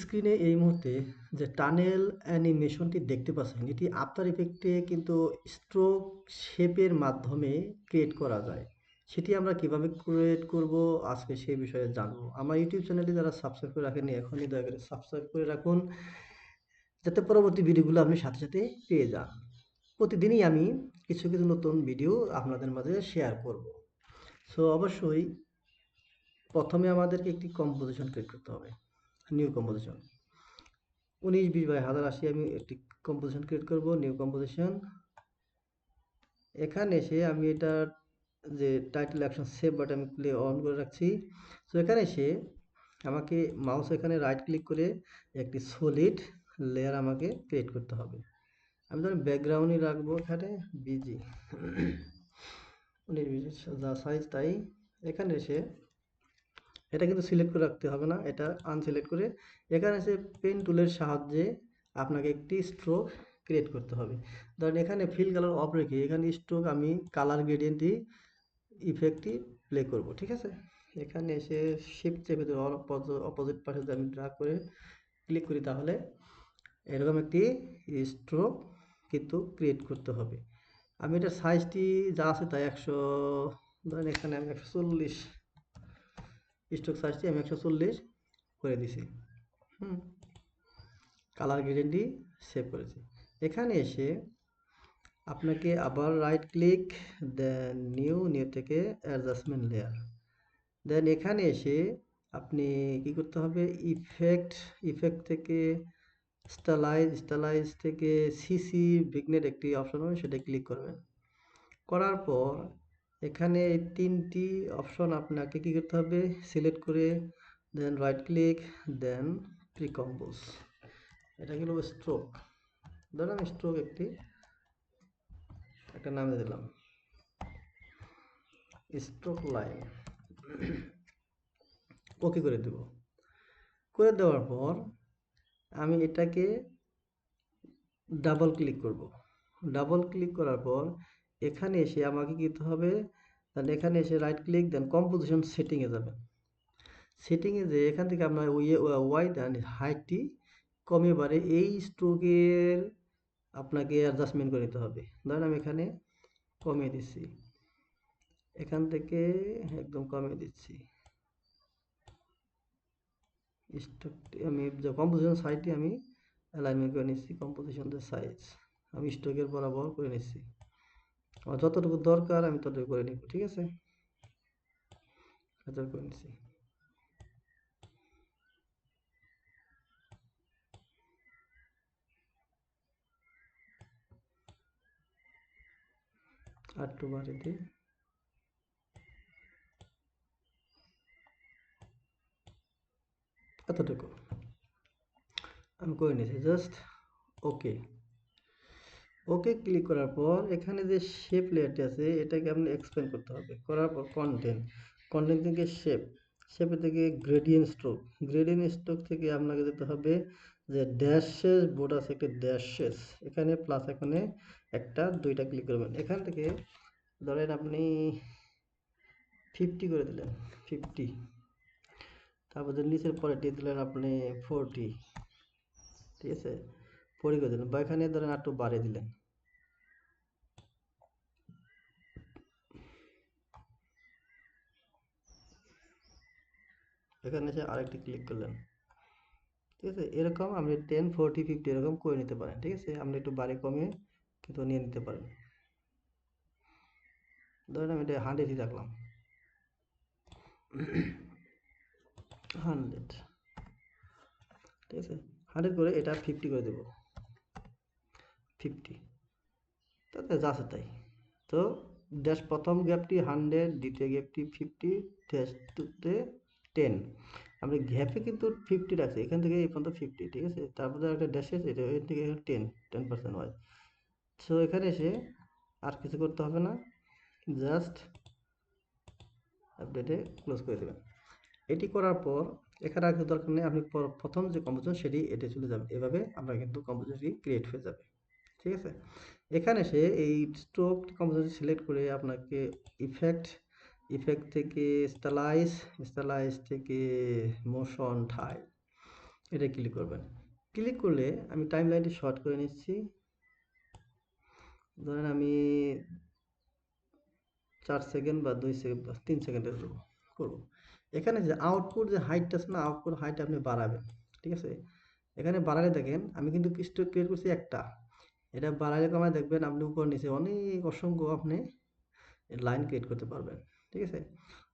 স্ক্রিনে এই মুহূর্তে যে টানেল অ্যানিমেশনটি দেখতে পাচ্ছেন, এটি আফটার ইফেক্টে কিন্তু স্ট্রোক শেপের মাধ্যমে ক্রিয়েট করা যায়। সেটি আমরা কীভাবে ক্রিয়েট করব আজকে সেই বিষয়ে জানব। আমার ইউটিউব চ্যানেলটি যারা সাবস্ক্রাইব করে রাখেনি এখনই দয়া করে সাবস্ক্রাইব করে রাখুন। যাতে পরবর্তী ভিডিওগুলো আপনি সাথে সাথে পেয়ে যান। প্রতিদিনই আমি কিছু কিছু নতুন ভিডিও আপনাদের মাঝে শেয়ার করব। সো অবশ্যই প্রথমে আমাদেরকে একটি কম্পোজিশন ক্রিয়েট করতে হবে। নিউ কম্পোজিশন উনিশ, বিশ বাই হাজার আশি আমি একটি কম্পোজিশন ক্রিয়েট করব নিউ কম্পোজিশন এখানে এসে আমি এটা যে টাইটেল অ্যাকশন সেভ বাট আমি প্লে অন করে রাখছি। তো এখানে এসে আমাকে মাউস এখানে রাইট ক্লিক করে একটি সলিড লেয়ার আমাকে ক্রিয়েট করতে হবে। আমি ধরেন ব্যাকগ্রাউন্ডই রাখব এখানে বিজি উনিশ, বিশ, যা সাইজ তাই। এখানে এসে এটা কিন্তু সিলেক্ট করে রাখতে হবে না, এটা আনসিলেক্ট করে এখানে এসে পেন টুলের সাহায্যে আপনাকে একটি স্ট্রোক ক্রিয়েট করতে হবে। ধরেন এখানে ফিল কালার অফ রেখে এখানে স্ট্রোক আমি কালার গ্রেডিয়েন্টই ইফেক্টটি প্লে করব, ঠিক আছে? এখানে এসে শিফট চেপে অপোজিট পাশে যদি আমি ড্রাগ করে ক্লিক করি তাহলে এরকম একটি স্ট্রোক কিন্তু ক্রিয়েট করতে হবে। আমি এটার সাইজটি যা আছে তাই একশো ধরেন এখানে আমি একশো চল্লিশ স্টক সাইজটি আমি একশো চল্লিশ করে দিছি। হুম। কালার গ্রেডেন্টটি সেভ করেছি। এখানে এসে আপনাকে আবার right click then new new থেকে অ্যাডজাস্টমেন্ট লেয়ার দেন এখানে এসে আপনি কি করতে হবে? ইফেক্ট ইফেক্ট থেকে স্টালাইজ স্টালাইজ থেকে সিসি বিগনেট একটি অপশন হবে, সেটা ক্লিক করবেন। করার পর এখানে এই তিনটি অপশন আপনাকে কি করতে হবে? সিলেক্ট করে দেন রাইট ক্লিক দেন প্রিকম্পোজ এটা হলো? স্ট্রোক ধরেন স্ট্রোক একটি, একটা নামে দিলাম। স্ট্রোক লাইন ওকে করে দেব। করে দেওয়ার পর আমি এটাকে ডাবল ক্লিক করব। ডাবল ক্লিক করার পর এখানে এসে আমাকে কী করতে হবে? তাহলে এখানে এসে রাইট ক্লিক দেন কম্পোজিশন সেটিংয়ে যাবেন। সেটিংয়ে যে এখান থেকে আপনার ওয়াইড অ্যান্ড হাইটটি কমে বাড়ে, এই স্ট্রোকের আপনাকে অ্যাডজাস্টমেন্ট করে নিতে হবে। ধরেন আমি এখানে কমিয়ে দিচ্ছি। এখান থেকে একদম কমিয়ে দিচ্ছি। স্টকটি আমি কম্পোজিশন সাইডটি আমি অ্যালাইনমেন্ট করে নিচ্ছি কম্পোজিশন সাইজ আমি স্টকের বরাবর করে নিচ্ছি। আমার যতটুকু দরকার আমি ততটুকু করে নিব, ঠিক আছে? এতটুকু। আমি করে নিয়েছি জাস্ট ওকে ওকে ক্লিক করার পর এখানে যে শেপ লেয়ারটি আছে, এটাকে আপনি এক্সপ্লেন করতে হবে। করার পর কন্টেন্ট কন্টেন্ট থেকে শেপ শেপে থেকে গ্রেডিয়েন্ট স্ট্রোক গ্রেডিয়েন্ট স্ট্রোক থেকে আপনাকে যেতে হবে যে ড্যাশেস বোর্ড আছে একটা ড্যাশেস এখানে প্লাস এখানে একটা, দুইটা ক্লিক করবেন। এখান থেকে ধরেন আপনি ফিফটি করে দিলেন ফিফটি তারপর যে নিচের পরেটি দিলেন আপনি ফোরটি ঠিক আছে? ফোরটি করে দিলেন। বা এখানে ধরেন একটু বাড়িয়ে দিলেন। এখানে এসে আরেকটি ক্লিক করলেন। ঠিক আছে? এরকম আপনি টেন ফোরটি ফিফটি এরকম করে নিতে পারেন, ঠিক আছে? আপনি একটু বাড়ি কমিয়ে কিন্তু নিয়ে নিতে পারেন। ধরেন আমি এটা হান্ড্রেডই রাখলাম। হান্ড্রেড ঠিক আছে? হান্ড্রেড করে এটা ফিফটি করে দেবো। ফিফটি তাতে যাচ্ছে তাই। তো ড্যাশ প্রথম গ্যাপটি হান্ড্রেড দ্বিতীয় গ্যাপটি ফিফটি ড্যাশ টুতে টেন আমরা গ্যাপে কিন্তু ফিফটি রাখছি, এখান থেকে এই পর্যন্ত ফিফটি ঠিক আছে? তারপরে একটা ড্যাশ আছে, এটা এখান থেকে টেন টেন পার্সেন্ট হয় সো এখানে এসে আর কিছু করতে হবে না। জাস্ট আপডেটে ক্লোজ করে দেবেন। এটি করার পর, এখানে আর কিছু দরকার নেই, আপনি প্রথম যে কম্পোজিশন সেটি এটে চলে যাবে। এভাবে আমরা কিন্তু কম্পোজিশনটি ক্রিয়েট হয়ে যাবে। ঠিক আছে? এখানে এসে এই স্ট্রোক কম্পোজিশন সিলেক্ট করে আপনাকে ইফেক্ট ইফেক্ট থেকে স্টালাইজ স্টালাইজ থেকে মোশন ঠাই এটা ক্লিক করবেন। ক্লিক করলে আমি টাইম লাইনটি শর্ট করে নিচ্ছি। ধরেন আমি চার সেকেন্ড বা দুই সেকেন্ড বা তিন সেকেন্ডের করব এখানে যে আউটপুট যে হাইটটা আছে না আউটপুট হাইট আপনি বাড়াবেন, ঠিক আছে? এখানে বাড়ালে দেখেন, আমি কিন্তু স্ট্রোক ক্রিয়েট করছি একটা। এটা বাড়ালে কমায় দেখবেন, আপনি উপর নিচে অনেক অসংখ্য আপনি লাইন ক্রিয়েট করতে পারবেন। ঠিক আছে?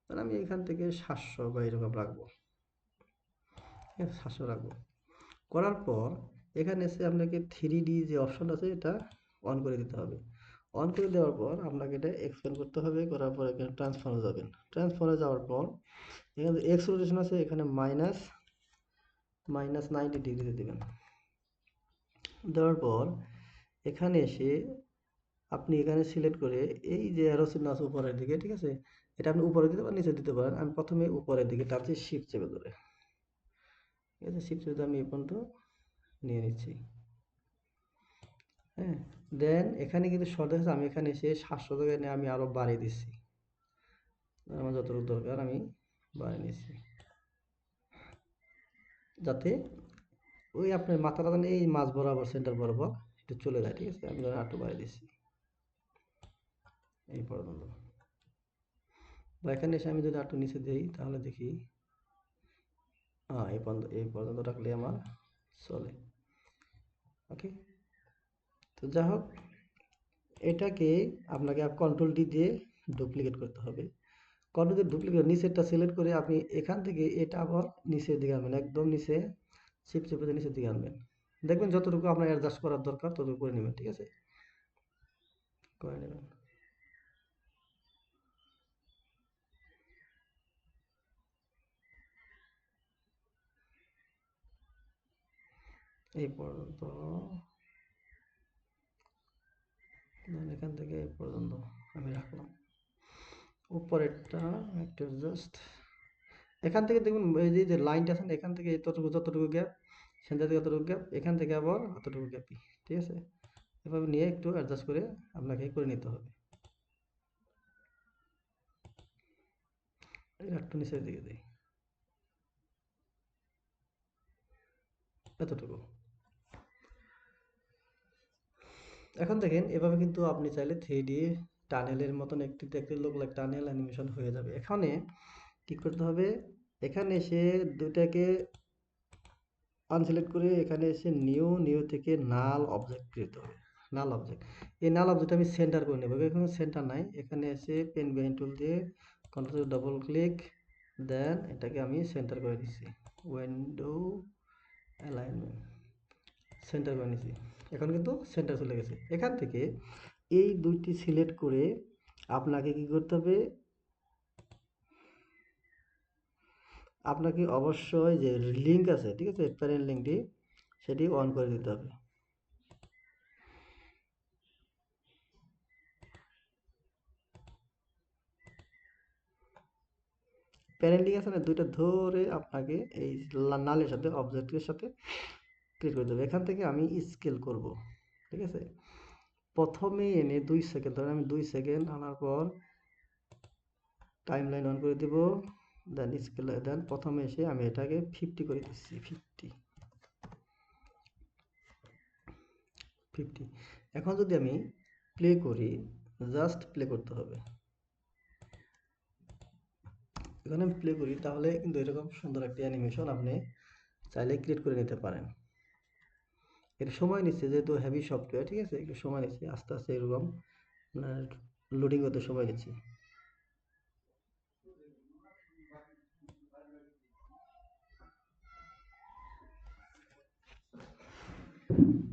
তাহলে আমি এখান থেকে সাতশো বা এরকম রাখব। ঠিক আছে? সাতশো রাখব। করার পর এখানে এসে আপনাকে থ্রি ডি যে অপশন আছে, এটা অন করে দিতে হবে। অন করে দেওয়ার পর আপনাকে এটা এক্সপ্যান্ড করতে হবে, করার পর এখানে ট্রান্সফারে যাবেন। ট্রান্সফারে যাওয়ার পর এখানে এক্স রোটেশন আছে, এখানে মাইনাস মাইনাস নাইনটি ডিগ্রিতে দেবেন। দেওয়ার পর এখানে এসে আপনি এখানে সিলেক্ট করে এই যে অ্যারো চিহ্ন আছে উপরের দিকে, ঠিক আছে? এটা আপনি উপরে দিতে পারেন, নিচে দিতে পারেন। আমি প্রথমে উপরের দিকে টানছি শিফট চেপে ধরে। ঠিক আছে? শিফট চেপে আমি এই পর্যন্ত নিয়ে নিচ্ছি। হ্যাঁ? দেন এখানে কিন্তু শর্ট আছে, আমি এখানে এসে সাতশো টাকা নিয়ে আমি আরও বাড়িয়ে দিচ্ছি। আমার যতটুকু দরকার আমি বাড়িয়ে নিচ্ছি। যাতে ওই আপনার মাথাটা যেন এই মাছ বরাবর সেন্টার বরাবর একটু চলে যায়, ঠিক আছে? আমি ধরেন একটু বাড়িয়ে দিচ্ছি। এই পর্যন্ত। বা এখানে এসে আমি যদি একটু নিচে দিই, তাহলে দেখি। হ্যাঁ এই পর্যন্ত এই পর্যন্ত রাখলে আমার চলে। ওকে তো যাই হোক, এটাকে আপনাকে কন্ট্রোল ডি দিয়ে ডুপ্লিকেট করতে হবে। কন্ট্রোল দিয়ে ডুপ্লিকেট নিচেরটা সিলেক্ট করে আপনি এখান থেকে এটা আবার নিচের দিকে আনবেন, একদম নিচে চিপ চেপে নিচের দিকে আনবেন। দেখবেন যতটুকু আপনার অ্যাডজাস্ট করার দরকার, ততটুকু করে নেবেন, ঠিক আছে? করে নেবেন। এই পর্যন্ত। এখান থেকে এই পর্যন্ত আমি রাখলাম। উপরেরটা একটু জাস্ট এখান থেকে দেখুন, এই যে লাইনটা আছে এখান থেকে এতটুকু যতটুকু গ্যাপ সেন্টার থেকে এতটুকু গ্যাপ এখান থেকে আবার অতটুকু গ্যাপই ঠিক আছে? এভাবে নিয়ে একটু অ্যাডজাস্ট করে আপনাকে করে নিতে হবে। একটু নিচের দিকে দিই। এতটুকু। এখন দেখেন, এভাবে কিন্তু আপনি চাইলে থ্রি ডি টানেলের মতন একটি দেখতে লোক লাইক টানেল অ্যানিমেশন হয়ে যাবে। এখানে কি করতে হবে? এখানে এসে দুইটাকে আনসিলেক্ট করে এখানে এসে নিউ নিউ থেকে নাল অবজেক্ট ক্রিয়েট হবে। নাল অবজেক্ট এই নাল অবজেক্ট আমি সেন্টার করে নেব। এখানে সেন্টার নাই। এখানে এসে পেন বেন টুল দিয়ে কন্ট্রোল ডবল ক্লিক দেন এটাকে আমি সেন্টার করে দিচ্ছি উইন্ডো অ্যালাইনমেন্ট সেন্টার করে নিচ্ছি এখন কিন্তু সেন্টার চলে গেছে। এখান থেকে এই দুইটি সিলেক্ট করে আপনাকে কি করতে হবে? আপনাকে অবশ্যই যে লিঙ্ক আছে, ঠিক আছে? প্যারেন্ট লিঙ্কটি সেটি অন করে দিতে হবে। প্যারেন্ট লিঙ্ক আছে না? দুইটা ধরে আপনাকে এই নালের সাথে অবজেক্টের সাথে ক্লিক করে দেবো। এখান থেকে আমি স্কেল করব, ঠিক আছে? প্রথমে এনে দুই সেকেন্ড ধরেন আমি দুই সেকেন্ড আনার পর টাইম লাইন অন করে দেব দেন স্কেল দেন প্রথমে এসে আমি এটাকে ফিফটি করে দিচ্ছি ফিফটি ফিফটি এখন যদি আমি প্লে করি জাস্ট প্লে করতে হবে। এখানে আমি প্লে করি, তাহলে কিন্তু এরকম সুন্দর একটি অ্যানিমেশন আপনি চাইলে ক্রিয়েট করে নিতে পারেন। এর সময় নিচ্ছে, যেহেতু হেভি সফটওয়্যার ঠিক আছে একটু সময় নিচ্ছে, আস্তে আস্তে এরকম লোডিং হতে সময় নিচ্ছে Thank you.